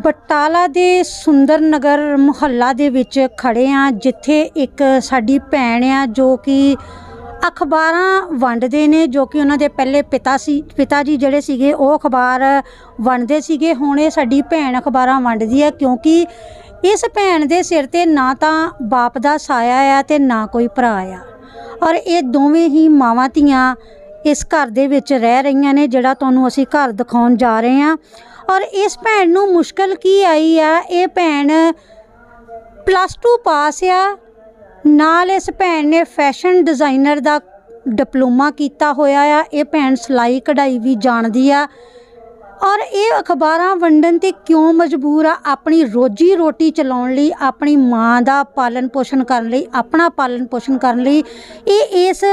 ਬਟਾਲਾ ਦੇ ਸੁੰਦਰ ਨਗਰ ਮੁਹੱਲਾ ਦੇ ਵਿੱਚ ਖੜੇ ਆ ਜਿੱਥੇ ਇੱਕ ਸਾਡੀ ਭੈਣ ਆ ਜੋ ਕਿ ਅਖਬਾਰਾਂ ਵੰਡਦੇ ਨੇ, ਜੋ ਕਿ ਉਹਨਾਂ ਦੇ ਪਹਿਲੇ ਪਿਤਾ ਸੀ, ਪਿਤਾ ਜੀ ਜਿਹੜੇ ਸੀਗੇ, ਉਹ ਅਖਬਾਰ ਵੰਡਦੇ ਸੀਗੇ। ਹੁਣ ਇਹ ਸਾਡੀ ਭੈਣ ਅਖਬਾਰਾਂ ਵੰਡਦੀ ਹੈ ਕਿਉਂਕਿ ਇਸ ਭੈਣ ਦੇ ਸਿਰ ਤੇ ਨਾ ਤਾਂ ਬਾਪ ਦਾ ਸਾਇਆ ਆ ਤੇ ਨਾ ਕੋਈ ਭਰਾ ਆ। ਔਰ ਇਹ ਦੋਵੇਂ ਹੀ ਮਾਵਾਂ ਧੀਆਂ ਇਸ ਘਰ ਦੇ ਵਿੱਚ ਰਹਿ ਰਹੀਆਂ ਨੇ, ਜਿਹੜਾ ਤੁਹਾਨੂੰ ਅਸੀਂ ਘਰ ਦਿਖਾਉਣ ਜਾ ਰਹੇ ਹਾਂ। ਔਰ ਇਸ ਭੈਣ ਨੂੰ ਮੁਸ਼ਕਲ ਕੀ ਆਈ ਆ? ਇਹ ਭੈਣ ਪਲੱਸ 2 ਪਾਸ ਆ। ਨਾਲ ਇਸ ਭੈਣ ਨੇ ਫੈਸ਼ਨ ਡਿਜ਼ਾਈਨਰ ਦਾ ਡਿਪਲੋਮਾ ਕੀਤਾ ਹੋਇਆ ਆ। ਇਹ ਭੈਣ ਸਿਲਾਈ ਕਢਾਈ ਵੀ ਜਾਣਦੀ ਆ। ਔਰ ਇਹ ਅਖਬਾਰਾਂ ਵੰਡਣ ਤੇ ਕਿਉਂ ਮਜਬੂਰ ਆ? ਆਪਣੀ ਰੋਜੀ ਰੋਟੀ ਚਲਾਉਣ ਲਈ, ਆਪਣੀ ਮਾਂ ਦਾ ਪਾਲਣ ਪੋਸ਼ਣ ਕਰਨ ਲਈ, ਆਪਣਾ ਪਾਲਣ ਪੋਸ਼ਣ ਕਰਨ ਲਈ ਇਹ ਇਸ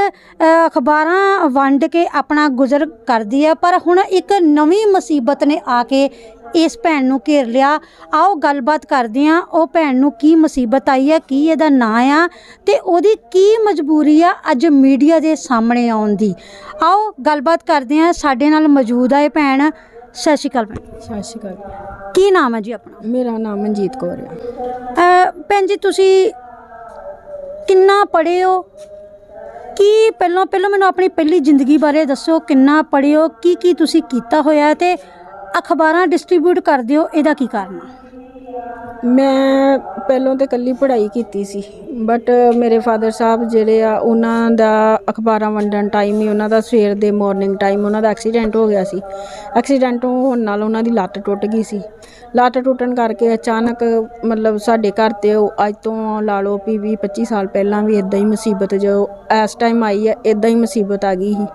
ਅਖਬਾਰਾਂ ਵੰਡ ਕੇ ਆਪਣਾ ਗੁਜ਼ਰ ਕਰਦੀ ਆ। ਪਰ ਹੁਣ ਇੱਕ ਨਵੀਂ ਮੁਸੀਬਤ ਨੇ ਆ ਕੇ ਇਸ ਭੈਣ ਨੂੰ ਘੇਰ ਲਿਆ। ਆਓ ਗੱਲਬਾਤ ਕਰਦੇ ਆ ਉਹ ਭੈਣ ਨੂੰ ਕੀ ਮੁਸੀਬਤ ਆਈ ਆ, ਕੀ ਇਹਦਾ ਨਾਂ ਆ ਤੇ ਉਹਦੀ ਕੀ ਮਜਬੂਰੀ ਆ ਅੱਜ ਮੀਡੀਆ ਦੇ ਸਾਹਮਣੇ ਆਉਣ ਦੀ। ਆਓ ਗੱਲਬਾਤ ਕਰਦੇ ਆ ਸਾਡੇ ਨਾਲ ਮੌਜੂਦ ਆ ਇਹ ਭੈਣ। ਸਤਿ ਸ਼੍ਰੀ ਅਕਾਲ ਭੈਣ। ਸਤਿ ਸ਼੍ਰੀ ਅਕਾਲ। ਕੀ ਨਾਮ ਹੈ ਜੀ ਆਪਣਾ? ਮੇਰਾ ਨਾਮ ਮਨਜੀਤ ਕੌਰ ਹੈ ਅ, ਭੈਣ ਜੀ ਤੁਸੀਂ ਕਿੰਨਾ ਪੜ੍ਹੇ ਹੋ? ਕੀ ਪਹਿਲਾਂ ਪਹਿਲਾਂ ਮੈਨੂੰ ਆਪਣੀ ਪਹਿਲੀ ਜ਼ਿੰਦਗੀ ਬਾਰੇ ਦੱਸੋ ਕਿੰਨਾ ਪੜ੍ਹੇ ਹੋ? ਕੀ ਕੀ ਤੁਸੀਂ ਕੀਤਾ ਹੋਇਆ ਹੈ ਤੇ ਅਖਬਾਰਾਂ ਡਿਸਟ੍ਰੀਬਿਊਟ ਕਰਦੇ ਹੋ ਇਹਦਾ ਕੀ ਕਾਰਨ ਹੈ? ਮੈਂ ਪਹਿਲਾਂ ਤਾਂ ਇਕੱਲੀ ਪੜ੍ਹਾਈ ਕੀਤੀ ਸੀ ਬਟ ਮੇਰੇ ਫਾਦਰ ਸਾਹਿਬ ਜਿਹੜੇ ਆ, ਉਹਨਾਂ ਦਾ ਅਖਬਾਰਾਂ ਵੰਡਣ ਟਾਈਮ ਹੀ ਉਹਨਾਂ ਦਾ ਸਵੇਰ ਦੇ ਮਾਰਨਿੰਗ ਟਾਈਮ ਉਹਨਾਂ ਦਾ ਐਕਸੀਡੈਂਟ ਹੋ ਗਿਆ ਸੀ। ਐਕਸੀਡੈਂਟ ਹੋਣ ਨਾਲ ਉਹਨਾਂ ਦੀ ਲੱਤ ਟੁੱਟ ਗਈ ਸੀ। ਲੱਤ ਟੁੱਟਣ ਕਰਕੇ ਅਚਾਨਕ ਮਤਲਬ ਸਾਡੇ ਘਰ ਤੇ ਉਹ ਅੱਜ ਤੋਂ ਲਾ ਲਓ ਵੀ 20 25 ਸਾਲ ਪਹਿਲਾਂ ਵੀ ਇਦਾਂ ਹੀ ਮੁਸੀਬਤ ਜੋ ਇਸ ਟਾਈਮ ਆਈ ਹੈ ਇਦਾਂ ਹੀ ਮੁਸੀਬਤ ਆ ਗਈ ਸੀ।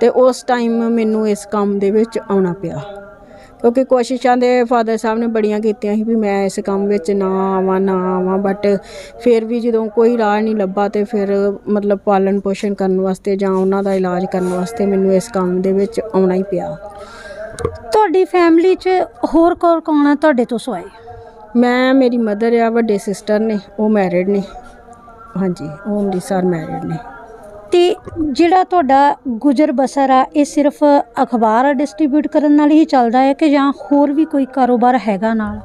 ਤੇ ਉਸ ਟਾਈਮ ਮੈਨੂੰ ਇਸ ਕੰਮ ਦੇ ਵਿੱਚ ਆਉਣਾ ਪਿਆ। ਕਿਉਂਕਿ ਕੋਸ਼ਿਸ਼ਾਂ ਦੇ ਫਾਦਰ ਸਾਹਿਬ ਨੇ ਬੜੀਆਂ ਕੀਤੀਆਂ ਸੀ ਵੀ ਮੈਂ ਇਸ ਕੰਮ ਵਿੱਚ ਨਾ ਆਵਾਂ ਨਾ ਆਵਾਂ ਬਟ ਫਿਰ ਵੀ ਜਦੋਂ ਕੋਈ ਰਾਹ ਨਹੀਂ ਲੱਭਾ ਤੇ ਫਿਰ ਮਤਲਬ ਪਾਲਣ ਪੋਸ਼ਣ ਕਰਨ ਵਾਸਤੇ ਜਾਂ ਉਹਨਾਂ ਦਾ ਇਲਾਜ ਕਰਨ ਵਾਸਤੇ ਮੈਨੂੰ ਇਸ ਕੰਮ ਦੇ ਵਿੱਚ ਆਉਣਾ ਹੀ ਪਿਆ। ਤੁਹਾਡੀ ਫੈਮਿਲੀ 'ਚ ਹੋਰ ਕੌਣ ਕੌਣ ਹੈ ਤੁਹਾਡੇ ਤੋਂ ਸਿਵਾਏ? ਮੈਂ ਮੇਰੀ ਮਦਰ ਆ ਵੱਡੇ ਸਿਸਟਰ ਨੇ ਉਹ ਮੈਰਿਡ ਨੇ। ਹਾਂਜੀ ਉਹ ਅੰਮ੍ਰਿਤਸਰ ਮੈਰਿਡ ਨੇ। ਤੇ ਜਿਹੜਾ ਤੁਹਾਡਾ ਗੁਜ਼ਰ ਬਸਰ ਆ, ਇਹ ਸਿਰਫ ਅਖਬਾਰ ਡਿਸਟ੍ਰੀਬਿਊਟ ਕਰਨ ਨਾਲ ਹੀ ਚੱਲਦਾ ਹੈ ਕਿ ਜਾਂ ਹੋਰ ਵੀ ਕੋਈ ਕਾਰੋਬਾਰ ਹੈਗਾ ਨਾਲ?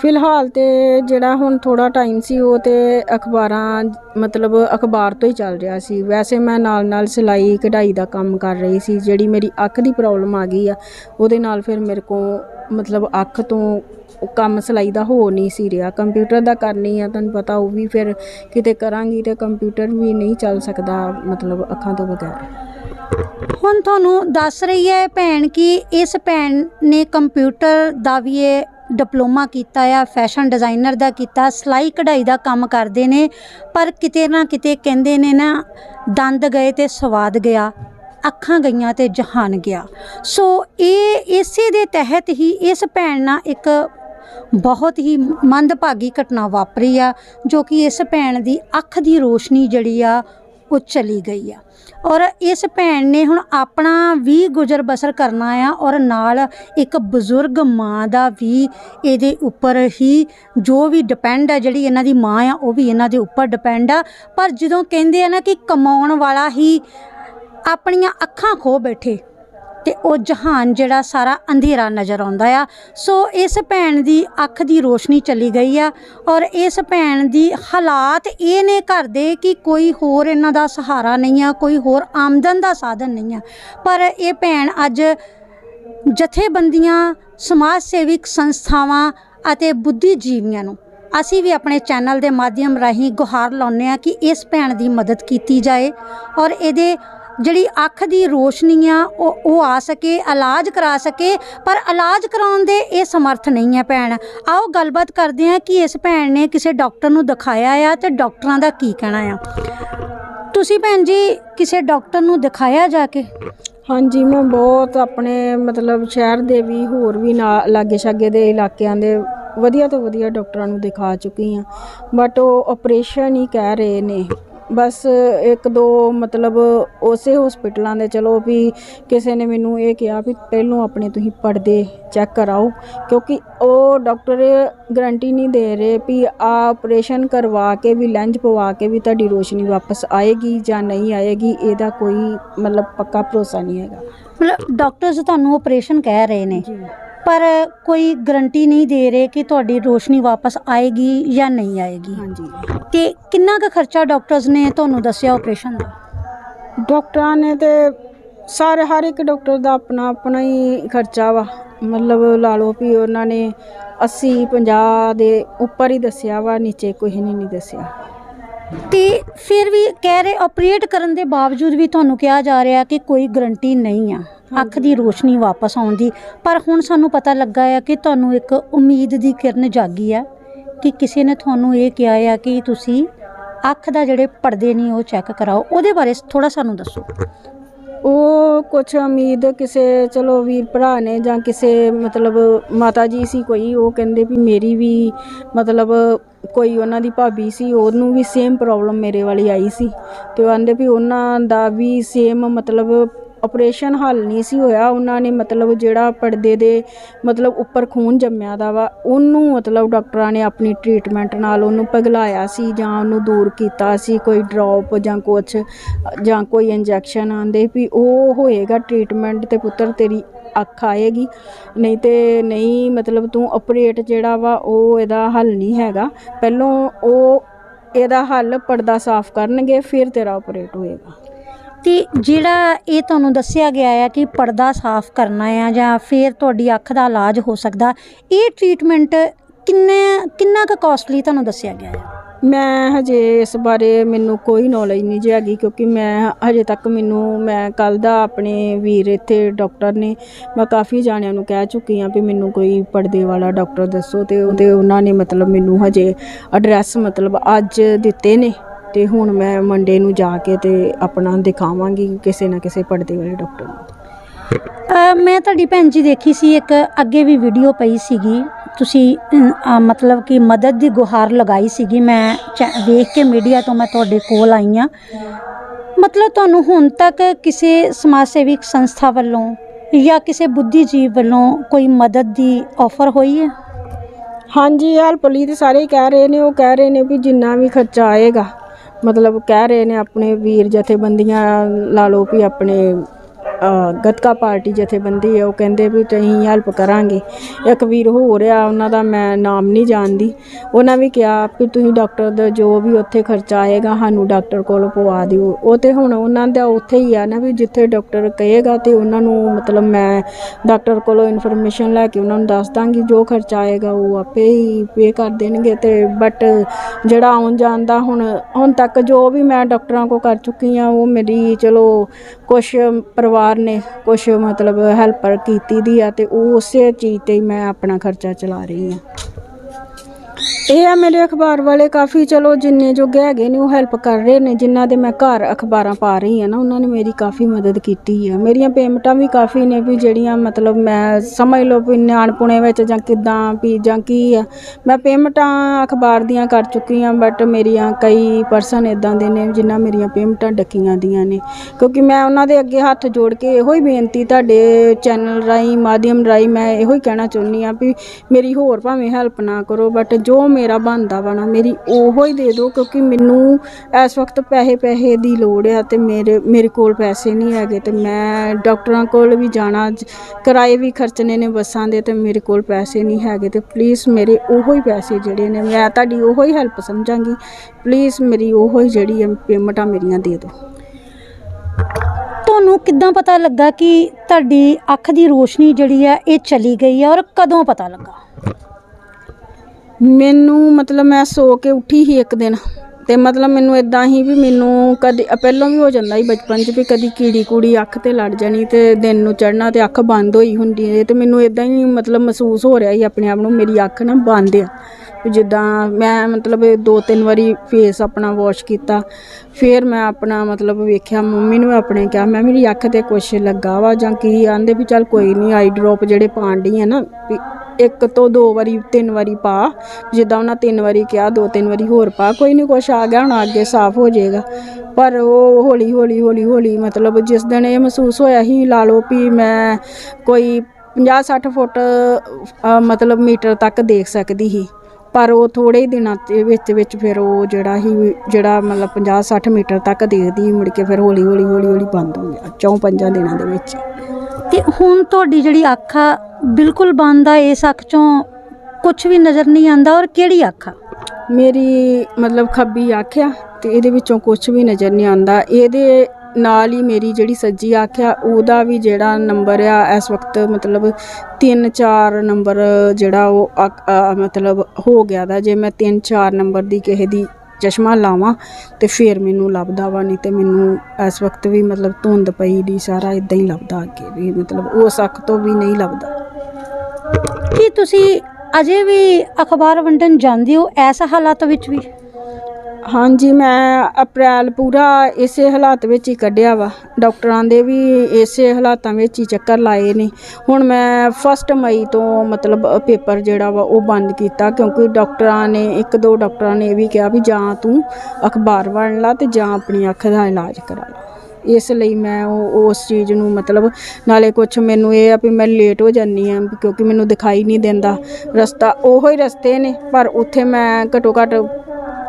ਫਿਲਹਾਲ ਤੇ ਜਿਹੜਾ ਹੁਣ ਥੋੜਾ ਟਾਈਮ ਸੀ, ਉਹ ਤੇ ਅਖਬਾਰਾਂ ਮਤਲਬ ਅਖਬਾਰ ਤੋਂ ਹੀ ਚੱਲ ਰਿਹਾ ਸੀ। ਵੈਸੇ ਮੈਂ ਨਾਲ ਨਾਲ ਸਿਲਾਈ ਕਢਾਈ ਦਾ ਕੰਮ ਕਰ ਰਹੀ ਸੀ, ਜਿਹੜੀ ਮੇਰੀ ਅੱਖ ਦੀ ਪ੍ਰੋਬਲਮ ਆ ਗਈ ਆ, ਉਹਦੇ ਨਾਲ ਫਿਰ ਮੇਰੇ ਕੋ ਮਤਲਬ ਅੱਖ ਤੋਂ ਕੰਮ ਸਿਲਾਈ ਦਾ ਹੋ ਨਹੀਂ ਸੀ ਰਿਹਾ। ਕੰਪਿਊਟਰ ਦਾ ਕਰਨੀ ਆ, ਤੁਹਾਨੂੰ ਪਤਾ ਉਹ ਵੀ ਫਿਰ ਕਿਤੇ ਕਰਾਂਗੀ ਤੇ ਕੰਪਿਊਟਰ ਵੀ ਨਹੀਂ ਚੱਲ ਸਕਦਾ, ਮਤਲਬ ਅੱਖਾਂ ਤੋਂ ਬਗੈਰ। ਹੁਣ ਤੁਹਾਨੂੰ ਦੱਸ ਰਹੀ ਹੈ ਭੈਣ ਕਿ ਇਸ ਭੈਣ ਨੇ ਕੰਪਿਊਟਰ ਦਾ ਵੀ ਇਹ ਡਿਪਲੋਮਾ ਕੀਤਾ ਆ, ਫੈਸ਼ਨ ਡਿਜ਼ਾਈਨਰ ਦਾ ਕੀਤਾ, ਸਿਲਾਈ ਕਢਾਈ ਦਾ ਕੰਮ ਕਰਦੇ ਨੇ, ਪਰ ਕਿਤੇ ਨਾ ਕਿਤੇ ਕਹਿੰਦੇ ਨੇ ਨਾ, ਦੰਦ ਗਏ ਤੇ ਸਵਾਦ ਗਿਆ, ਅੱਖਾਂ ਗਈਆਂ ਤੇ ਜਹਾਨ ਗਿਆ। ਸੋ ਇਹ ਇਸੇ ਦੇ ਤਹਿਤ ਹੀ ਇਸ ਭੈਣ ਨਾਲ ਇੱਕ ਬਹੁਤ ਹੀ ਮੰਦਭਾਗੀ ਘਟਨਾ ਵਾਪਰੀ ਆ, ਜੋ ਕਿ ਇਸ ਭੈਣ ਦੀ ਅੱਖ ਦੀ ਰੋਸ਼ਨੀ ਜਿਹੜੀ ਆ, ਉਹ ਚਲੀ ਗਈ ਆ। ਔਰ ਇਸ ਭੈਣ ਨੇ ਹੁਣ ਆਪਣਾ ਵੀ ਗੁਜ਼ਰ ਬਸਰ ਕਰਨਾ ਆ ਔਰ ਨਾਲ ਇੱਕ ਬਜ਼ੁਰਗ ਮਾਂ ਦਾ ਵੀ ਇਹਦੇ ਉੱਪਰ ਹੀ ਜੋ ਵੀ ਡਿਪੈਂਡ ਆ, ਜਿਹੜੀ ਇਹਨਾਂ ਦੀ ਮਾਂ ਆ, ਉਹ ਵੀ ਇਹਨਾਂ ਦੇ ਉੱਪਰ ਡਿਪੈਂਡ ਆ। ਪਰ ਜਦੋਂ ਕਹਿੰਦੇ ਆ ਨਾ ਕਿ ਕਮਾਉਣ ਵਾਲਾ ਹੀ ਆਪਣੀਆਂ ਅੱਖਾਂ ਖੋ ਬੈਠੇ ਤੇ ਉਹ ਜਹਾਨ ਜਿਹੜਾ ਸਾਰਾ ਅੰਧੇਰਾ ਨਜ਼ਰ ਆਉਂਦਾ ਆ। ਸੋ ਇਸ ਭੈਣ ਦੀ ਅੱਖ ਦੀ ਰੋਸ਼ਨੀ ਚਲੀ ਗਈ ਆ ਔਰ ਇਸ ਭੈਣ ਦੀ ਹਾਲਾਤ ਇਹ ਨੇ ਘਰ ਦੇ ਕਿ ਕੋਈ ਹੋਰ ਇਹਨਾਂ ਦਾ ਸਹਾਰਾ ਨਹੀਂ ਆ, ਕੋਈ ਹੋਰ ਆਮਦਨ ਦਾ ਸਾਧਨ ਨਹੀਂ ਆ। ਪਰ ਇਹ ਭੈਣ ਅੱਜ ਜਥੇਬੰਦੀਆਂ ਸਮਾਜ ਸੇਵਿਕ ਸੰਸਥਾਵਾਂ ਅਤੇ ਬੁੱਧੀਜੀਵੀਆਂ ਨੂੰ ਅਸੀਂ ਵੀ ਆਪਣੇ ਚੈਨਲ ਦੇ ਮਾਧਿਅਮ ਰਾਹੀਂ ਗੁਹਾਰ ਲਾਉਂਦੇ ਆ ਕਿ ਇਸ ਭੈਣ ਦੀ ਮਦਦ ਕੀਤੀ ਜਾਏ ਔਰ ਇਹਦੇ ਜਿਹੜੀ ਅੱਖ ਦੀ ਰੋਸ਼ਨੀ ਆ, ਉਹ ਉਹ ਆ ਸਕੇ, ਇਲਾਜ ਕਰਾ ਸਕੇ, ਪਰ ਇਲਾਜ ਕਰਾਉਣ ਦੇ ਇਹ ਸਮਰਥ ਨਹੀਂ ਹੈ ਭੈਣ। ਆਓ ਗੱਲਬਾਤ ਕਰਦੇ ਆ ਕਿ ਇਸ ਭੈਣ ਨੇ ਕਿਸੇ ਡਾਕਟਰ ਨੂੰ ਦਿਖਾਇਆ ਆ ਤੇ ਡਾਕਟਰਾਂ ਦਾ ਕੀ ਕਹਿਣਾ ਆ। ਤੁਸੀਂ ਭੈਣ ਜੀ ਕਿਸੇ ਡਾਕਟਰ ਨੂੰ ਦਿਖਾਇਆ ਜਾ ਕੇ? ਹਾਂਜੀ, ਮੈਂ ਬਹੁਤ ਆਪਣੇ ਮਤਲਬ ਸ਼ਹਿਰ ਦੇ ਵੀ ਹੋਰ ਵੀ ਨਾ ਲਾਗੇ ਛਾਗੇ ਦੇ ਇਲਾਕਿਆਂ ਦੇ ਵਧੀਆ ਤੋਂ ਵਧੀਆ ਡਾਕਟਰਾਂ ਨੂੰ ਦਿਖਾ ਚੁੱਕੀ ਹਾਂ। ਬਟ ਉਹ ਆਪਰੇਸ਼ਨ ਹੀ ਕਹਿ ਰਹੇ ਨੇ। ਬਸ ਇੱਕ ਦੋ ਮਤਲਬ ਉਸੇ ਹਸਪੀਟਲਾਂ ਦੇ ਚਲੋ ਵੀ ਕਿਸੇ ਨੇ ਮੈਨੂੰ ਇਹ ਕਿਹਾ ਵੀ ਪਹਿਲੋਂ ਆਪਣੇ ਤੁਸੀਂ ਪਰਦੇ ਚੈੱਕ ਕਰਾਓ ਕਿਉਂਕਿ ਉਹ ਡਾਕਟਰ ਗਰੰਟੀ ਨਹੀਂ ਦੇ ਰਹੇ ਵੀ ਆ ਆਪਰੇਸ਼ਨ ਕਰਵਾ ਕੇ ਵੀ ਲੈਂਜ ਪਵਾ ਕੇ ਵੀ ਤੁਹਾਡੀ ਰੋਸ਼ਨੀ ਵਾਪਸ ਆਏਗੀ ਜਾਂ ਨਹੀਂ ਆਏਗੀ ਇਹਦਾ ਕੋਈ ਮਤਲਬ ਪੱਕਾ ਭਰੋਸਾ ਨਹੀਂ ਹੈਗਾ। ਮਤਲਬ ਡਾਕਟਰਸ ਤੁਹਾਨੂੰ ਆਪਰੇਸ਼ਨ ਕਹਿ ਰਹੇ ਨੇ। ਜੀ। ਪਰ ਕੋਈ ਗਰੰਟੀ ਨਹੀਂ ਦੇ ਰਹੇ ਕਿ ਤੁਹਾਡੀ ਰੋਸ਼ਨੀ ਵਾਪਸ ਆਏਗੀ ਜਾਂ ਨਹੀਂ ਆਏਗੀ। ਹਾਂਜੀ। ਤੇ ਕਿੰਨਾ ਕੁ ਖਰਚਾ ਡਾਕਟਰਸ ਨੇ ਤੁਹਾਨੂੰ ਦੱਸਿਆ ਆਪਰੇਸ਼ਨ ਦਾ? ਡਾਕਟਰਾਂ ਨੇ ਤੇ ਸਾਰੇ ਹਰ ਇੱਕ ਡਾਕਟਰ ਦਾ ਆਪਣਾ ਆਪਣਾ ਹੀ ਖਰਚਾ ਵਾ। ਮਤਲਬ ਲਾ ਲਓ ਵੀ ਉਹਨਾਂ ਨੇ 80 50 ਦੇ ਉੱਪਰ ਹੀ ਦੱਸਿਆ ਵਾ ਨੀਚੇ ਕੋਈ ਨਹੀਂ ਨਹੀਂ ਦੱਸਿਆ। ਤੇ ਫਿਰ ਵੀ ਕਹਿ ਰਹੇ ਆਪਰੇਟ ਕਰਨ ਦੇ ਬਾਵਜੂਦ ਵੀ ਤੁਹਾਨੂੰ ਕਿਹਾ ਜਾ ਰਿਹਾ ਕਿ ਕੋਈ ਗਰੰਟੀ ਨਹੀਂ ਆ। ਅੱਖ ਦੀ ਰੋਸ਼ਨੀ ਵਾਪਸ ਆਉਣ ਦੀ। ਪਰ ਹੁਣ ਸਾਨੂੰ ਪਤਾ ਲੱਗਾ ਆ ਕਿ ਤੁਹਾਨੂੰ ਇੱਕ ਉਮੀਦ ਦੀ ਕਿਰਨ ਜਾਗੀ ਆ ਕਿ ਕਿਸੇ ਨੇ ਤੁਹਾਨੂੰ ਇਹ ਕਿਹਾ ਆ ਕਿ ਤੁਸੀਂ ਅੱਖ ਦਾ ਜਿਹੜੇ ਪਰਦੇ ਨਹੀਂ ਉਹ ਚੈੱਕ ਕਰਾਓ। ਉਹਦੇ ਬਾਰੇ ਥੋੜਾ ਸਾਨੂੰ ਦੱਸੋ। ਉਹ ਕੁਛ ਉਮੀਦ ਕਿਸੇ, ਚਲੋ ਵੀਰ ਭਰਾ ਨੇ ਜਾਂ ਕਿਸੇ ਮਤਲਬ ਮਾਤਾ ਜੀ ਸੀ ਕੋਈ, ਉਹ ਕਹਿੰਦੇ ਵੀ ਮੇਰੀ ਵੀ ਮਤਲਬ ਕੋਈ ਉਹਨਾਂ ਦੀ ਭਾਬੀ ਸੀ, ਉਹਨੂੰ ਵੀ ਸੇਮ ਪ੍ਰੋਬਲਮ ਮੇਰੇ ਵਾਲੀ ਆਈ ਸੀ। ਤੇ ਉਹ ਆਂਦੇ ਵੀ ਉਹਨਾਂ ਦਾ ਵੀ ਸੇਮ ਮਤਲਬ ਆਪਰੇਸ਼ਨ ਹੱਲ ਨਹੀਂ ਸੀ ਹੋਇਆ। ਉਹਨਾਂ ਨੇ ਮਤਲਬ ਜਿਹੜਾ ਪਰਦੇ ਦੇ ਮਤਲਬ ਉੱਪਰ ਖੂਨ ਜੰਮਿਆ ਦਾ ਵਾ, ਉਹਨੂੰ ਮਤਲਬ ਡਾਕਟਰਾਂ ਨੇ ਆਪਣੀ ਟ੍ਰੀਟਮੈਂਟ ਨਾਲ ਉਹਨੂੰ ਪਿਘਲਾਇਆ ਸੀ ਜਾਂ ਉਹਨੂੰ ਦੂਰ ਕੀਤਾ ਸੀ, ਕੋਈ ਡ੍ਰੌਪ ਜਾਂ ਕੁਛ, ਜਾਂ ਕੋਈ ਇੰਜੈਕਸ਼ਨ ਆਂਦੇ ਵੀ ਉਹ ਹੋਏਗਾ ਟ੍ਰੀਟਮੈਂਟ ਤੇ ਪੁੱਤਰ ਤੇਰੀ ਅੱਖ ਆਏਗੀ। ਨਹੀਂ ਤੇ ਨਹੀਂ, ਮਤਲਬ ਤੂੰ ਆਪਰੇਟ ਜਿਹੜਾ ਵਾ ਉਹ ਇਹਦਾ ਹੱਲ ਨਹੀਂ ਹੈਗਾ। ਪਹਿਲੋਂ ਉਹ ਇਹਦਾ ਹੱਲ ਪਰਦਾ ਸਾਫ਼ ਕਰਨਗੇ, ਫਿਰ ਤੇਰਾ ਆਪਰੇਟ ਹੋਏਗਾ। ਤੇ ਜਿਹੜਾ ਇਹ ਤੁਹਾਨੂੰ ਦੱਸਿਆ ਗਿਆ ਆ ਕਿ ਪਰਦਾ ਸਾਫ਼ ਕਰਨਾ ਆ ਜਾਂ ਫਿਰ ਤੁਹਾਡੀ ਅੱਖ ਦਾ ਇਲਾਜ ਹੋ ਸਕਦਾ, ਇਹ ਟ੍ਰੀਟਮੈਂਟ ਕਿੰਨੇ, ਕਿੰਨਾ ਕੁ ਕਾਸਟਲੀ ਤੁਹਾਨੂੰ ਦੱਸਿਆ ਗਿਆ ਆ? ਮੈਂ ਹਜੇ ਇਸ ਬਾਰੇ ਮੈਨੂੰ ਕੋਈ ਨੌਲੇਜ ਨਹੀਂ ਜੀ ਹੈਗੀ, ਕਿਉਂਕਿ ਮੈਂ ਹਜੇ ਤੱਕ ਮੈਨੂੰ, ਮੈਂ ਕੱਲ ਦਾ ਆਪਣੇ ਵੀਰ ਇੱਥੇ ਡਾਕਟਰ ਨੇ, ਮੈਂ ਕਾਫੀ ਜਾਣਿਆਂ ਨੂੰ ਕਹਿ ਚੁੱਕੀ ਹਾਂ ਵੀ ਮੈਨੂੰ ਕੋਈ ਪਰਦੇ ਵਾਲਾ ਡਾਕਟਰ ਦੱਸੋ ਤੇ ਉਹਦੇ, ਉਹਨਾਂ ਨੇ ਮਤਲਬ ਮੈਨੂੰ ਹਜੇ ਐਡਰੈਸ ਮਤਲਬ ਅੱਜ ਦਿੱਤੇ ਨੇ। ਤੇ ਹੁਣ ਮੈਂ ਮੰਡੇ ਨੂੰ ਜਾ ਕੇ ਤੇ ਆਪਣਾ ਦਿਖਾਵਾਂਗੀ ਕਿਸੇ ਨਾ ਕਿਸੇ ਪਰਦੇ ਵਾਲੇ ਡਾਕਟਰ ਨੂੰ। ਅ, ਮੈਂ ਤੁਹਾਡੀ ਭੈਣ ਜੀ ਦੇਖੀ ਸੀ ਇੱਕ ਅੱਗੇ ਵੀ ਵੀਡੀਓ ਪਈ ਸੀਗੀ। ਤੁਸੀਂ ਅ, ਮਤਲਬ ਕਿ ਮਦਦ ਦੀ ਗੁਹਾਰ ਲਗਾਈ ਸੀਗੀ। ਮੈਂ ਚੈ- ਵੇਖ ਕੇ ਮੀਡੀਆ ਤੋਂ ਮੈਂ ਤੁਹਾਡੇ ਕੋਲ ਆਈ ਹਾਂ। ਮਤਲਬ ਤੁਹਾਨੂੰ ਹੁਣ ਤੱਕ ਕਿਸੇ ਸਮਾਜ ਸੇਵਿਕ ਸੰਸਥਾ ਵੱਲੋਂ ਜਾਂ ਕਿਸੇ ਬੁੱਧੀਜੀਵ ਵੱਲੋਂ ਕੋਈ ਮਦਦ ਦੀ ਆਫਰ ਹੋਈ ਹੈ? ਹਾਂਜੀ ਹੈਲਪ ਲਈ ਤੇ ਸਾਰੇ ਹੀ ਕਹਿ ਰਹੇ ਨੇ। ਉਹ ਕਹਿ ਰਹੇ ਨੇ ਵੀ ਜਿੰਨਾ ਵੀ ਖਰਚਾ ਆਏਗਾ ਮਤਲਬ ਕਹਿ ਰਹੇ ਨੇ ਆਪਣੇ ਵੀਰ ਜਥੇਬੰਦੀਆਂ ਲਾ ਲਓ ਵੀ ਆਪਣੇ ਗੱਤਕਾ ਪਾਰਟੀ ਜਥੇਬੰਦੀ ਹੈ, ਉਹ ਕਹਿੰਦੇ ਵੀ ਤੁਸੀਂ ਹੈਲਪ ਕਰਾਂਗੇ। ਇੱਕ ਵੀਰ ਹੋ ਰਿਹਾ ਉਹਨਾਂ ਦਾ ਮੈਂ ਨਾਮ ਨਹੀਂ ਜਾਣਦੀ। ਉਹਨਾਂ ਵੀ ਕਿਹਾ ਵੀ ਤੁਸੀਂ ਡਾਕਟਰ ਦਾ ਜੋ ਵੀ ਉੱਥੇ ਖਰਚਾ ਆਏਗਾ, ਸਾਨੂੰ ਡਾਕਟਰ ਕੋਲ ਪਵਾ ਦਿਓ। ਉਹ ਤੇ ਹੁਣ ਉਹਨਾਂ ਦਾ ਉੱਥੇ ਹੀ ਆ ਨਾ ਵੀ ਜਿੱਥੇ ਡਾਕਟਰ ਕਹੇਗਾ ਤੇ ਉਹਨਾਂ ਨੂੰ ਮਤਲਬ ਮੈਂ ਡਾਕਟਰ ਕੋਲੋਂ ਇਨਫੋਰਮੇਸ਼ਨ ਲੈ ਕੇ ਉਹਨਾਂ ਨੂੰ ਦੱਸ ਦਾਂਗੀ, ਜੋ ਖਰਚਾ ਆਏਗਾ ਉਹ ਆਪੇ ਹੀ ਪੇ ਕਰ ਦੇਣਗੇ ਤੇ ਬਟ ਜਿਹੜਾ ਆਉਣ ਜਾਣ ਦਾ ਹੁਣ ਹੁਣ ਤੱਕ ਜੋ ਵੀ ਮੈਂ ਡਾਕਟਰਾਂ ਕੋ ਕਰ ਚੁੱਕੀ ਆ, ਉਹ ਮੇਰੀ ਚਲੋ ਕੁਛ ਪਰਿਵਾਰ ਨੇ ਕੁਛ ਮਤਲਬ ਹੈਲਪਰ ਕੀਤੀ ਦੀ ਆ ਤੇ ਉਹ ਉਸੇ ਚੀਜ਼ ਤੇ ਹੀ ਮੈਂ ਆਪਣਾ ਖਰਚਾ ਚਲਾ ਰਹੀ ਆ ਇਹ ਆ ਮੇਰੇ ਅਖਬਾਰ ਵਾਲੇ ਕਾਫੀ, ਚਲੋ ਜਿੰਨੇ ਜੋਗੇ ਹੈਗੇ ਨੇ ਉਹ ਹੈਲਪ ਕਰ ਰਹੇ ਨੇ, ਜਿਨ੍ਹਾਂ ਦੇ ਮੈਂ ਘਰ ਅਖਬਾਰਾਂ ਪਾ ਰਹੀ ਹਾਂ ਨਾ, ਉਹਨਾਂ ਨੇ ਮੇਰੀ ਕਾਫੀ ਮਦਦ ਕੀਤੀ ਆ। ਮੇਰੀਆਂ ਪੇਮੈਂਟਾਂ ਵੀ ਕਾਫੀ ਨੇ ਵੀ ਜਿਹੜੀਆਂ ਮਤਲਬ ਮੈਂ ਸਮਝ ਲਓ ਵੀ ਨਿਆਣਪੁਣੇ ਵਿੱਚ ਜਾਂ ਕਿਦਾਂ ਵੀ ਜਾਂ ਕੀ ਆ। ਮੈਂ ਪੇਮੈਂਟਾਂ ਅਖਬਾਰ ਦੀਆਂ ਕਰ ਚੁੱਕੀ ਹਾਂ ਬਟ ਮੇਰੀਆਂ ਕਈ ਪਰਸਨ ਇਦਾਂ ਦੇ ਨੇ ਜਿਨ੍ਹਾਂ ਮੇਰੀਆਂ ਪੇਮੈਂਟਾਂ ਡੱਕੀਆਂ ਦੀਆਂ ਨੇ। ਕਿਉਂਕਿ ਮੈਂ ਉਹਨਾਂ ਦੇ ਅੱਗੇ ਹੱਥ ਜੋੜ ਕੇ ਇਹੋ ਹੀ ਬੇਨਤੀ ਤੁਹਾਡੇ ਚੈਨਲ ਰਾਹੀਂ, ਮਾਧਿਅਮ ਰਾਹੀਂ ਮੈਂ ਇਹੋ ਹੀ ਕਹਿਣਾ ਚਾਹੁੰਦੀ ਆ ਵੀ ਮੇਰੀ ਹੋਰ ਭਾਵੇਂ ਹੈਲਪ ਨਾ ਕਰੋ ਬਟ ਜੋ ਮੇਰਾ ਬਣਦਾ ਬਣਾ ਮੇਰੀ ਉਹੋ ਹੀ ਦੇ ਦਿਓ ਕਿਉਂਕਿ ਮੈਨੂੰ ਇਸ ਵਕਤ ਪੈਸੇ ਪੈਸੇ ਦੀ ਲੋੜ ਆ ਤੇ ਮੇਰੇ ਮੇਰੇ ਕੋਲ ਪੈਸੇ ਨਹੀਂ ਹੈਗੇ ਤੇ ਮੈਂ ਡਾਕਟਰਾਂ ਕੋਲ ਵੀ ਜਾਣਾ, ਕਿਰਾਏ ਵੀ ਖਰਚਣੇ ਨੇ ਬੱਸਾਂ ਦੇ ਤੇ ਮੇਰੇ ਕੋਲ ਪੈਸੇ ਨਹੀਂ ਹੈਗੇ ਤੇ ਪਲੀਜ਼ ਮੇਰੇ ਉਹੋ ਹੀ ਪੈਸੇ ਜਿਹੜੇ ਨੇ, ਮੈਂ ਤੁਹਾਡੀ ਉਹੋ ਹੀ ਹੈਲਪ ਸਮਝਾਂਗੀ ਪਲੀਜ਼ ਮੇਰੀ ਉਹੋ ਹੀ ਜਿਹੜੀ ਹੈ ਪੇਮੈਂਟਾਂ ਮੇਰੀਆਂ ਦੇ ਦਿਓ। ਤੁਹਾਨੂੰ ਕਿੱਦਾਂ ਪਤਾ ਲੱਗਾ ਕਿ ਤੁਹਾਡੀ ਅੱਖ ਦੀ ਰੋਸ਼ਨੀ ਜਿਹੜੀ ਆ, ਇਹ ਚਲੀ ਗਈ ਹੈ ਔਰ ਕਦੋਂ ਪਤਾ ਲੱਗਾ? ਮੈਨੂੰ ਮਤਲਬ ਮੈਂ ਸੋ ਕੇ ਉੱਠੀ ਸੀ ਇੱਕ ਦਿਨ ਤੇ ਮਤਲਬ ਮੈਨੂੰ ਇਦਾਂ ਹੀ ਵੀ ਮੈਨੂੰ ਕਦੀ ਅ, ਪਹਿਲਾਂ ਵੀ ਹੋ ਜਾਂਦਾ ਸੀ ਬਚਪਨ 'ਚ ਵੀ ਕਦੀ ਕੀੜੀ ਕੂੜੀ ਅੱਖ ਤੇ ਲੜ ਜਾਣੀ ਤੇ ਦਿਨ ਨੂੰ ਚੜਨਾ ਤੇ ਅੱਖ ਬੰਦ ਹੋਈ ਹੁੰਦੀ ਹੈ ਤੇ ਮੈਨੂੰ ਇਦਾਂ ਹੀ ਮਤਲਬ ਮਹਿਸੂਸ ਹੋ ਰਿਹਾ ਸੀ ਆਪਣੇ ਆਪ ਨੂੰ ਮੇਰੀ ਅੱਖ ਨਾ ਬੰਦ ਆ। ਵੀ ਜਿੱਦਾਂ ਮੈਂ ਮਤਲਬ ਦੋ ਤਿੰਨ ਵਾਰੀ ਫੇਸ ਆਪਣਾ ਵਾਸ਼ ਕੀਤਾ। ਫਿਰ ਮੈਂ ਆਪਣਾ ਮਤਲਬ ਵੇਖਿਆ ਮੰਮੀ ਨੂੰ ਆਪਣੇ ਕਿਹਾ ਮੈਂ ਮੇਰੀ ਅੱਖ ਤੇ ਕੁਛ ਲੱਗਾ ਵਾ ਜਾਂ ਕੀ? ਆਂਦੇ ਵੀ ਚੱਲ ਕੋਈ ਨਹੀਂ ਆਈ ਡ੍ਰੌਪ ਜਿਹੜੇ ਪਾਣ ਡਈ ਆ ਨਾ ਵੀ ਇੱਕ ਤੋਂ ਦੋ ਵਾਰੀ ਤਿੰਨ ਵਾਰੀ ਪਾ। ਜਿੱਦਾਂ ਉਹਨਾਂ ਤਿੰਨ ਵਾਰੀ ਕਿਹਾ ਦੋ ਤਿੰਨ ਵਾਰੀ ਹੋਰ ਪਾ। ਕੋਈ ਨਹੀਂ ਕੁਛ ਆ ਗਿਆ ਹੁਣ ਅੱਗੇ ਸਾਫ਼ ਹੋ ਜਾਏਗਾ। ਪਰ ਉਹ ਹੌਲੀ ਹੌਲੀ ਹੌਲੀ ਹੌਲੀ ਮਤਲਬ ਜਿਸ ਦਿਨ ਇਹ ਮਹਿਸੂਸ ਹੋਇਆ ਸੀ ਲਾ ਲਓ ਵੀ ਮੈਂ ਕੋਈ 50 60 ਫੁੱਟ ਅ, ਮਤਲਬ ਮੀਟਰ ਤੱਕ ਦੇਖ ਸਕਦੀ ਸੀ। ਪਰ ਉਹ ਥੋੜੇ ਹੀ ਦਿਨਾਂ ਦੇ ਵਿੱਚ ਵਿੱਚ ਫਿਰ ਉਹ ਜਿਹੜਾ ਹੀ ਜਿਹੜਾ ਮਤਲਬ 50 60 ਮੀਟਰ ਤੱਕ ਦੇਖਦੀ ਮੁੜ ਕੇ ਫਿਰ ਹੌਲੀ ਹੌਲੀ ਹੌਲੀ ਹੌਲੀ ਬੰਦ ਹੋ ਗਿਆ ਚੌਂ ਪੰਜਾਂ ਦਿਨਾਂ ਦੇ ਵਿੱਚ। ਤੇ ਹੁਣ ਤੁਹਾਡੀ ਜਿਹੜੀ ਅੱਖ ਆ ਬਿਲਕੁਲ ਬੰਦ ਆ ਇਸ ਅੱਖ ਚੋਂ ਕੁਝ ਵੀ ਨਜ਼ਰ ਨਹੀਂ ਆਂਦਾ ਔਰ ਕਿਹੜੀ ਅੱਖ ਆ? ਮੇਰੀ ਮਤਲਬ ਖੱਬੀ ਅੱਖ ਆ ਤੇ ਇਹਦੇ ਵਿੱਚੋਂ ਕੁਝ ਵੀ ਨਜ਼ਰ ਨਹੀਂ ਆਉਂਦਾ। ਇਹਦੇ ਨਾਲ ਹੀ ਮੇਰੀ ਜਿਹੜੀ ਸੱਜੀ ਅੱਖ ਆ ਉਹਦਾ ਵੀ ਜਿਹੜਾ ਨੰਬਰ ਆ, ਇਸ ਵਕਤ ਮਤਲਬ 3-4 ਨੰਬਰ ਜਿਹੜਾ ਉਹ ਮਤਲਬ ਹੋ ਗਿਆ ਦਾ ਜੇ ਮੈਂ 3-4 ਨੰਬਰ ਦੀ ਕਿਸੇ ਦੀ ਚਸ਼ਮਾ ਲਾਵਾਂ ਤੇ ਫਿਰ ਮੈਨੂੰ ਲੱਭਦਾ ਵਾ, ਨਹੀਂ ਤੇ ਮੈਨੂੰ ਇਸ ਵਕਤ ਵੀ ਮਤਲਬ ਧੁੰਦ ਪਈ ਦੀ, ਸਾਰਾ ਇਦਾਂ ਹੀ ਲੱਭਦਾ ਅੱਗੇ ਵੀ, ਮਤਲਬ ਉਸ ਅੱਖ ਤੋਂ ਵੀ ਨਹੀਂ ਲੱਭਦਾ। ਕੀ ਤੁਸੀਂ ਅਜੇ ਵੀ ਅਖਬਾਰ ਵੰਡਣ ਜਾਂਦੇ ਹੋ ਐਸ ਹਾਲਾਤ ਵਿੱਚ ਵੀ? ਹਾਂਜੀ, ਮੈਂ ਅਪ੍ਰੈਲ ਪੂਰਾ ਇਸੇ ਹਾਲਾਤ ਵਿੱਚ ਹੀ ਕੱਢਿਆ ਵਾ। ਡਾਕਟਰਾਂ ਦੇ ਵੀ ਇਸੇ ਹਾਲਾਤਾਂ ਵਿੱਚ ਹੀ ਚੱਕਰ ਲਾਏ ਨੇ। ਹੁਣ ਮੈਂ ਫਸਟ ਮਈ ਤੋਂ ਮਤਲਬ ਪੇਪਰ ਜਿਹੜਾ ਵਾ ਉਹ ਬੰਦ ਕੀਤਾ ਕਿਉਂਕਿ ਡਾਕਟਰਾਂ ਨੇ, ਇੱਕ ਦੋ ਡਾਕਟਰਾਂ ਨੇ ਇਹ ਵੀ ਕਿਹਾ ਵੀ ਜਾਂ ਤੂੰ ਅਖਬਾਰ ਵੰਡ ਲਾ ਤੇ ਜਾਂ ਆਪਣੀ ਅੱਖ ਦਾ ਇਲਾਜ ਕਰਾ ਲਾ। ਇਸ ਲਈ ਮੈਂ ਉਹ, ਉਸ ਚੀਜ਼ ਨੂੰ ਮਤਲਬ ਨਾਲੇ ਕੁਝ ਮੈਨੂੰ ਇਹ ਆ ਵੀ ਮੈਂ ਲੇਟ ਹੋ ਜਾਂਦੀ ਆ ਕਿਉਂਕਿ ਮੈਨੂੰ ਦਿਖਾਈ ਨਹੀਂ ਦਿੰਦਾ। ਰਸਤਾ ਉਹੋ ਹੀ ਰਸਤੇ ਨੇ, ਪਰ ਉੱਥੇ ਮੈਂ ਘਟੋ ਘਟ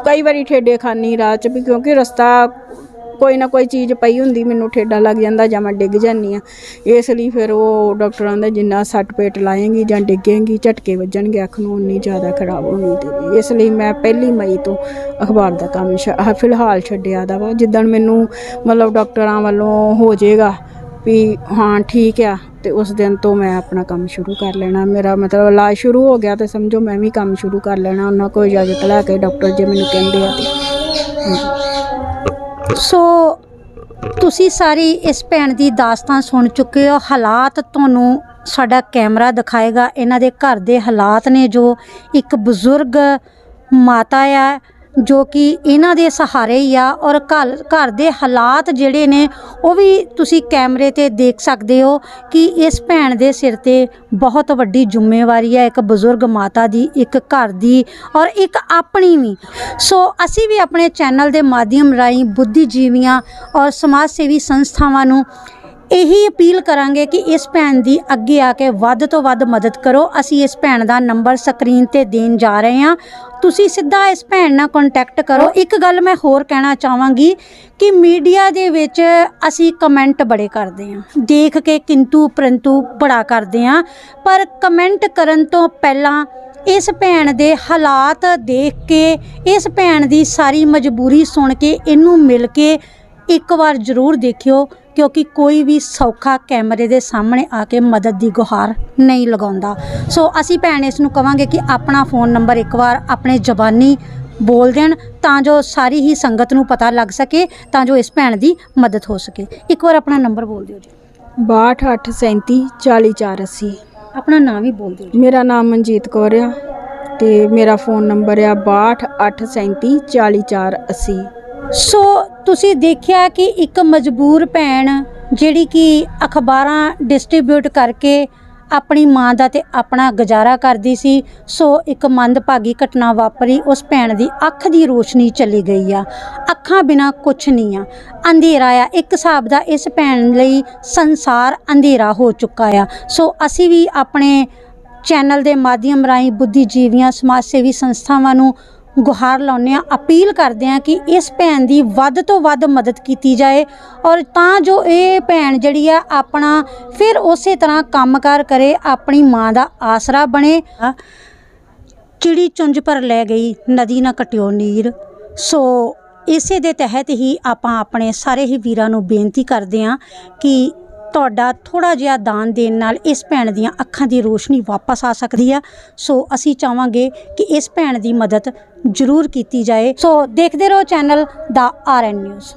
ਕਈ ਵਾਰੀ ਠੇਡੇ ਖਾਨੀ ਰਾਹ 'ਚ ਵੀ, ਕਿਉਂਕਿ ਰਸਤਾ ਕੋਈ ਨਾ ਕੋਈ ਚੀਜ਼ ਪਈ ਹੁੰਦੀ, ਮੈਨੂੰ ਠੇਡਾ ਲੱਗ ਜਾਂਦਾ ਜਾਂ ਮੈਂ ਡਿੱਗ ਜਾਂਦੀ ਆ ਇਸ ਲਈ ਫਿਰ ਉਹ ਡਾਕਟਰਾਂ ਦਾ ਜਿੰਨਾ ਸੱਟ ਪੇਟ ਲਾਏਗੀ ਜਾਂ ਡਿੱਗੇਗੀ, ਝਟਕੇ ਵੱਜਣਗੇ, ਅੱਖ ਨੂੰ ਉਨੀ ਜ਼ਿਆਦਾ ਖਰਾਬ ਹੋਣੀ ਤੇ ਇਸ ਲਈ ਮੈਂ ਪਹਿਲੀ ਮਈ ਤੋਂ ਅਖਬਾਰ ਦਾ ਕੰਮ ਛ- ਫਿਲਹਾਲ ਛੱਡਿਆ ਦਾ ਵਾ। ਜਿੱਦਣ ਮੈਨੂੰ ਮਤਲਬ ਡਾਕਟਰਾਂ ਵੱਲੋਂ ਹੋ ਜਾਏਗਾ ਵੀ ਹਾਂ, ਠੀਕ ਆ ਤੇ ਉਸ ਦਿਨ ਤੋਂ ਮੈਂ ਆਪਣਾ ਕੰਮ ਸ਼ੁਰੂ ਕਰ ਲੈਣਾ। ਮੇਰਾ ਮਤਲਬ ਇਲਾਜ ਸ਼ੁਰੂ ਹੋ ਗਿਆ ਤੇ ਸਮਝੋ ਮੈਂ ਵੀ ਕੰਮ ਸ਼ੁਰੂ ਕਰ ਲੈਣਾ। ਉਹਨਾਂ ਕੋਲ ਇਜਾਜ਼ਤ ਲੈ ਕੇ ਡਾਕਟਰ ਜੇ ਮੈਨੂੰ ਕਹਿੰਦੇ ਆ ਤੇ ਸੋ ਤੁਸੀਂ ਸਾਰੀ ਇਸ ਭੈਣ ਦੀ ਦਾਸਤਾਨ ਸੁਣ ਚੁੱਕੇ ਹੋ। ਹਾਲਾਤ ਤੁਹਾਨੂੰ ਸਾਡਾ ਕੈਮਰਾ ਦਿਖਾਏਗਾ। ਇਹਨਾਂ ਦੇ ਘਰ ਦੇ ਹਾਲਾਤ ਨੇ ਜੋ ਇੱਕ ਬਜ਼ੁਰਗ ਮਾਤਾ ਆ। ਜੋ ਕਿ ਇਹਨਾਂ ਦੇ ਸਹਾਰੇ ਹੀ ਆ ਔਰ ਘਰ ਘਰ ਦੇ ਹਾਲਾਤ ਜਿਹੜੇ ਨੇ, ਉਹ ਵੀ ਤੁਸੀਂ ਕੈਮਰੇ ਤੇ ਦੇਖ ਸਕਦੇ ਹੋ ਕਿ ਇਸ ਭੈਣ ਦੇ ਸਿਰ ਤੇ ਬਹੁਤ ਵੱਡੀ ਜ਼ਿੰਮੇਵਾਰੀ ਹੈ ਇੱਕ ਬਜ਼ੁਰਗ ਮਾਤਾ ਦੀ, ਇੱਕ ਘਰ ਦੀ ਔਰ ਇੱਕ ਆਪਣੀ ਵੀ। ਸੋ ਅਸੀਂ ਵੀ ਆਪਣੇ ਚੈਨਲ ਦੇ ਮਾਧਿਅਮ ਰਾਹੀਂ ਬੁੱਧੀਜੀਵੀਆਂ ਔਰ ਸਮਾਜ ਸੇਵੀ ਸੰਸਥਾਵਾਂ ਨੂੰ ਇਹੀ ਅਪੀਲ ਕਰਾਂਗੇ ਕਿ ਇਸ ਭੈਣ ਦੀ ਅੱਗੇ ਆ ਕੇ ਵੱਧ ਤੋਂ ਵੱਧ ਮਦਦ ਕਰੋ। ਅਸੀਂ ਇਸ ਭੈਣ ਦਾ ਨੰਬਰ ਸਕਰੀਨ ਤੇ ਦੇਣ ਜਾ ਰਹੇ ਹਾਂ। ਤੁਸੀਂ ਸਿੱਧਾ ਇਸ ਭੈਣ ਨਾਲ ਕੰਟੈਕਟ ਕਰੋ। ਇੱਕ ਗੱਲ ਮੈਂ ਹੋਰ ਕਹਿਣਾ ਚਾਹਾਂਗੀ ਕਿ ਮੀਡੀਆ ਦੇ ਵਿੱਚ ਅਸੀਂ ਕਮੈਂਟ ਬੜੇ ਕਰਦੇ ਹਾਂ। ਦੇਖ ਕੇ ਕਿੰਤੂ ਪਰੰਤੂ ਬੜਾ ਕਰਦੇ ਹਾਂ। ਪਰ ਕਮੈਂਟ ਕਰਨ ਤੋਂ ਪਹਿਲਾਂ ਇਸ ਭੈਣ ਦੇ ਹਾਲਾਤ ਦੇਖ ਕੇ, ਇਸ ਭੈਣ ਦੀ ਸਾਰੀ ਮਜਬੂਰੀ ਸੁਣ ਕੇ, ਇਹਨੂੰ ਮਿਲ ਕੇ ਇੱਕ ਵਾਰ ਜ਼ਰੂਰ ਦੇਖਿਓ। ਕਿਉਂਕਿ ਕੋਈ ਵੀ ਸੌਖਾ ਕੈਮਰੇ ਦੇ ਸਾਹਮਣੇ ਆ ਕੇ ਮਦਦ ਦੀ ਗੁਹਾਰ ਨਹੀਂ ਲਗਾਉਂਦਾ। ਸੋ ਅਸੀਂ ਭੈਣ ਇਸ ਨੂੰ ਕਵਾਂਗੇ ਕਿ ਆਪਣਾ ਫੋਨ ਨੰਬਰ ਇੱਕ ਵਾਰ ਆਪਣੇ ਜ਼ਬਾਨੀ ਬੋਲ ਦੇਣ ਤਾਂ ਜੋ ਸਾਰੀ ਹੀ ਸੰਗਤ ਨੂੰ ਪਤਾ ਲੱਗ ਸਕੇ ਤਾਂ ਜੋ ਇਸ ਭੈਣ ਦੀ ਮਦਦ ਹੋ ਸਕੇ। ਇੱਕ ਵਾਰ ਆਪਣਾ ਨੰਬਰ ਬੋਲ ਦਿਓ ਜੀ। 6237 40480 ਆਪਣਾ ਨਾਮ ਵੀ ਬੋਲ ਦਿਓ ਜੀ। ਮੇਰਾ ਨਾਮ ਮਨਜੀਤ ਕੌਰ ਆ ਤੇ ਮੇਰਾ ਫੋਨ ਨੰਬਰ ਆ 6237 40480 ਸੋ ਤੁਸੀਂ ਦੇਖਿਆ ਕਿ ਇੱਕ ਮਜਬੂਰ ਭੈਣ ਜਿਹੜੀ ਕਿ ਅਖਬਾਰਾਂ ਡਿਸਟ੍ਰੀਬਿਊਟ ਕਰਕੇ ਆਪਣੀ ਮਾਂ ਦਾ ਤੇ ਆਪਣਾ ਗੁਜ਼ਾਰਾ ਕਰਦੀ ਸੀ, ਸੋ ਇੱਕ ਮੰਦਭਾਗੀ ਘਟਨਾ ਵਾਪਰੀ, ਉਸ ਭੈਣ ਦੀ ਅੱਖ ਦੀ ਰੋਸ਼ਨੀ ਚਲੀ ਗਈ ਆ। ਅੱਖਾਂ ਬਿਨਾ ਕੁਝ ਨਹੀਂ ਆ। ਅੰਧੇਰਾ ਆ। ਇੱਕ ਹਿਸਾਬ ਦਾ ਇਸ ਭੈਣ ਲਈ ਸੰਸਾਰ ਅੰਧੇਰਾ ਹੋ ਚੁੱਕਾ ਆ। ਸੋ ਅਸੀਂ ਵੀ ਆਪਣੇ ਚੈਨਲ ਦੇ ਮਾਧਿਅਮ ਰਾਹੀਂ ਬੁੱਧੀਜੀਵੀਆਂ, ਸਮਾਜ ਸੇਵੀ ਸੰਸਥਾਵਾਂ ਨੂੰ ਗੁਹਾਰ ਲਾਉਂਦੇ ਹਾਂ, ਅਪੀਲ ਕਰਦੇ ਹਾਂ ਕਿ ਇਸ ਭੈਣ ਦੀ ਵੱਧ ਤੋਂ ਵੱਧ ਮਦਦ ਕੀਤੀ ਜਾਏ ਔਰ ਤਾਂ ਜੋ ਇਹ ਭੈਣ ਜਿਹੜੀ ਆ ਆਪਣਾ ਫਿਰ ਉਸੇ ਤਰ੍ਹਾਂ ਕੰਮਕਾਰ ਕਰੇ, ਆਪਣੀ ਮਾਂ ਦਾ ਆਸਰਾ ਬਣੇ। ਚਿੜੀ ਚੁੰਝ ਪਰ ਲੈ ਗਈ, ਨਦੀ ਨਾ ਕਟਿਓ ਨੀਰ। ਸੋ ਇਸੇ ਦੇ ਤਹਿਤ ਹੀ ਆਪਾਂ ਆਪਣੇ ਸਾਰੇ ਹੀ ਵੀਰਾਂ ਨੂੰ ਬੇਨਤੀ ਕਰਦੇ ਹਾਂ ਕਿ ਤੁਹਾਡਾ ਥੋੜਾ ਜਿਹਾ ਦਾਨ ਦੇਣ ਨਾਲ ਇਸ ਭੈਣ ਦੀਆਂ ਅੱਖਾਂ ਦੀ ਰੋਸ਼ਨੀ ਵਾਪਸ ਆ ਸਕਦੀ ਆ। ਸੋ ਅਸੀਂ ਚਾਹਾਂਗੇ ਕਿ ਇਸ ਭੈਣ ਦੀ ਮਦਦ ਜ਼ਰੂਰ ਕੀਤੀ ਜਾਏ। ਸੋ ਦੇਖਦੇ ਰਹੋ ਚੈਨਲ ਦਾ ਆਰ ਐਨ ਨਿਊਜ਼।